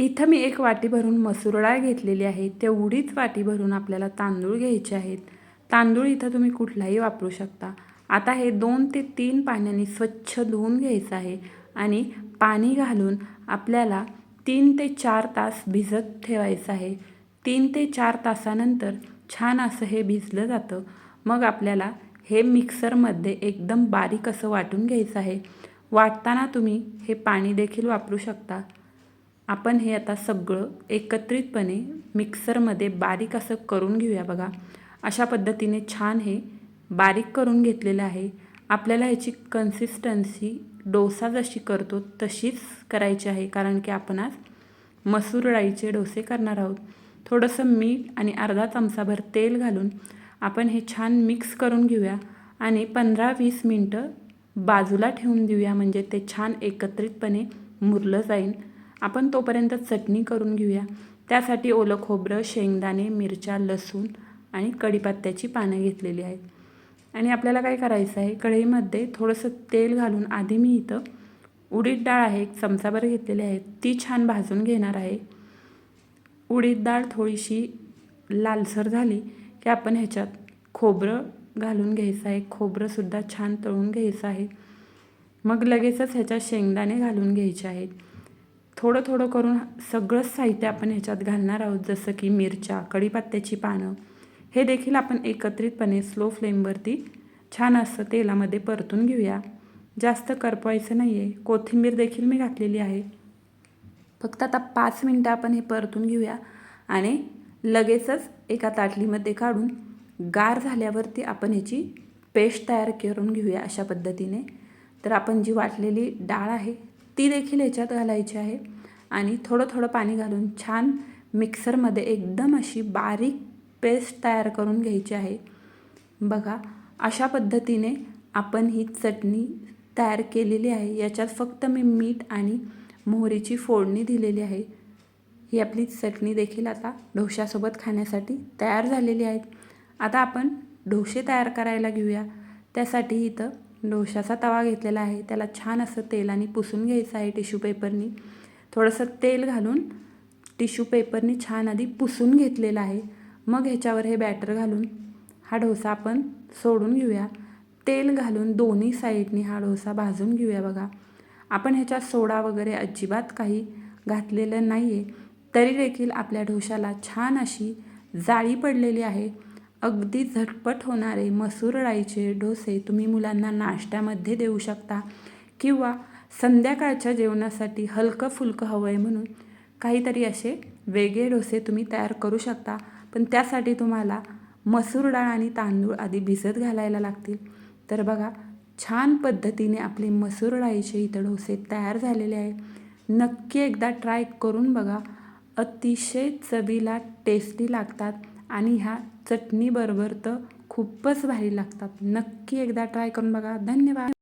इथं मी एक वाटी भरून मसूर डाळ घेतलेली आहे. तेवढीच वाटी भरून आपल्याला तांदूळ घ्यायचे आहेत. तांदूळ इथं तुम्ही कुठलाही वापरू शकता. आता हे दोन ते तीन पाण्याने स्वच्छ धुवून घ्यायचं आहे आणि पाणी घालून आपल्याला तीन ते चार तास भिजत ठेवायचं आहे. तीन ते चार तासानंतर छान असं हे भिजलं जातं. मग आपल्याला हे मिक्सरमध्ये एकदम बारीक असं वाटून घ्यायचं आहे. वाटताना तुम्ही हे पाणी देखील वापरू शकता. आपण हे आता सगळं एकत्रितपणे मिक्सरमध्ये बारीक असं करून घेऊया बघा. अशा पद्धतीने छान हे बारीक करून घेतलेलं आहे. आपल्याला ह्याची कन्सिस्टन्सी डोसा जशी करतो तशीच करायची आहे कारण की आपण आज मसूर डाळीचे डोसे करणार आहोत. थोडंसं मीठ आणि अर्धा चमचाभर तेल घालून आपण हे छान मिक्स करून घेऊया आणि पंधरा वीस मिनटं बाजूला ठेवून देऊया म्हणजे ते छान एकत्रितपणे मुरलं जाईल. आपण तोपर्यंत चटणी करून घेऊया. त्यासाठी ओलं खोबरं शेंगदाणे मिरच्या लसूण आणि कढीपत्त्याची पानं घेतलेली आहेत. आणि आपल्याला काय करायचं आहे? कढईमध्ये थोडंसं तेल घालून आधी मी इथं उडीद डाळ आहे एक चमचाभर घेतलेली आहे. ती छान भाजून घेणार आहे. उडीद डाळ थोडीशी लालसर झाली की आपण ह्याच्यात खोबरं घालून घ्यायचं आहे. खोबरंसुद्धा छान तळून घ्यायचं आहे. मग लगेचच ह्याच्यात शेंगदाणे घालून घ्यायचे आहेत. थोडं थोडं करून सगळंच साहित्य आपण ह्याच्यात घालणार आहोत जसं की मिरच्या कढीपत्त्याची पानं हे देखील आपण एकत्रितपणे स्लो फ्लेमवरती छान असं तेलामध्ये परतून घेऊया. जास्त करपवायचं नाही आहे कोथिंबीर देखील मी घातलेली आहे. फक्त आता पाच मिनटं आपण हे परतून घेऊया आणि लगेचच एका ताटलीमध्ये काढून गार झाल्यावरती आपण ह्याची पेस्ट तयार करून घेऊया अशा पद्धतीने. तर आपण जी वाटलेली डाळ आहे ती देखील ह्याच्यात घालायची आहे. आणि थोडं थोडं पाणी घालून छान मिक्सरमध्ये एकदम अशी बारीक पेस्ट तयार करून घ्यायची आहे. बघा अशा पद्धतीने आपण ही चटणी तयार केलेली आहे. याच्यात फक्त मी मीठ आणि मोहरीची फोडणी दिलेली आहे. ही आपली चटणी देखील आता डोश्यासोबत खाण्यासाठी तयार झालेली आहे. आता आपण डोसे तयार करायला घेऊया. त्यासाठी इथं डोशाचा तवा घेतलेला आहे. त्याला छान असं तेलाने पुसून घ्यायचं आहे टिश्यू पेपरनी. थोडंसं तेल घालून टिश्यू पेपरनी छान आधी पुसून घेतलेलं आहे. मग ह्याच्यावर हे बॅटर घालून हा डोसा आपण सोडून घेऊया. तेल घालून दोन्ही साईडनी हा डोसा भाजून घेऊया बघा. आपण ह्याच्यात सोडा वगैरे अजिबात काही घातलेलं नाही आहे तरी देखील आपल्या डोशाला छान अशी जाळी पडलेली आहे. अगदी झटपट होणारे मसूर डाळीचे डोसे तुम्ही मुलांना नाश्त्यामध्ये देऊ शकता किंवा संध्याकाळच्या जेवणासाठी हलकं फुलकं हवं आहे म्हणून काहीतरी असे वेगळे डोसे तुम्ही तयार करू शकता. पण त्यासाठी तुम्हाला मसूर डाळ आणि तांदूळ आधी भिजत घालायला लागतील. तर बघा छान पद्धतीने आपले मसूर डाळीचे इथं डोसे तयार झालेले आहे नक्की एकदा ट्राय करून बघा. अतिशय चवीला टेस्टी लागतात आणि ह्या चटणीबरोबर तर खूपच भारी लागतात. नक्की एकदा ट्राय करून बघा. धन्यवाद.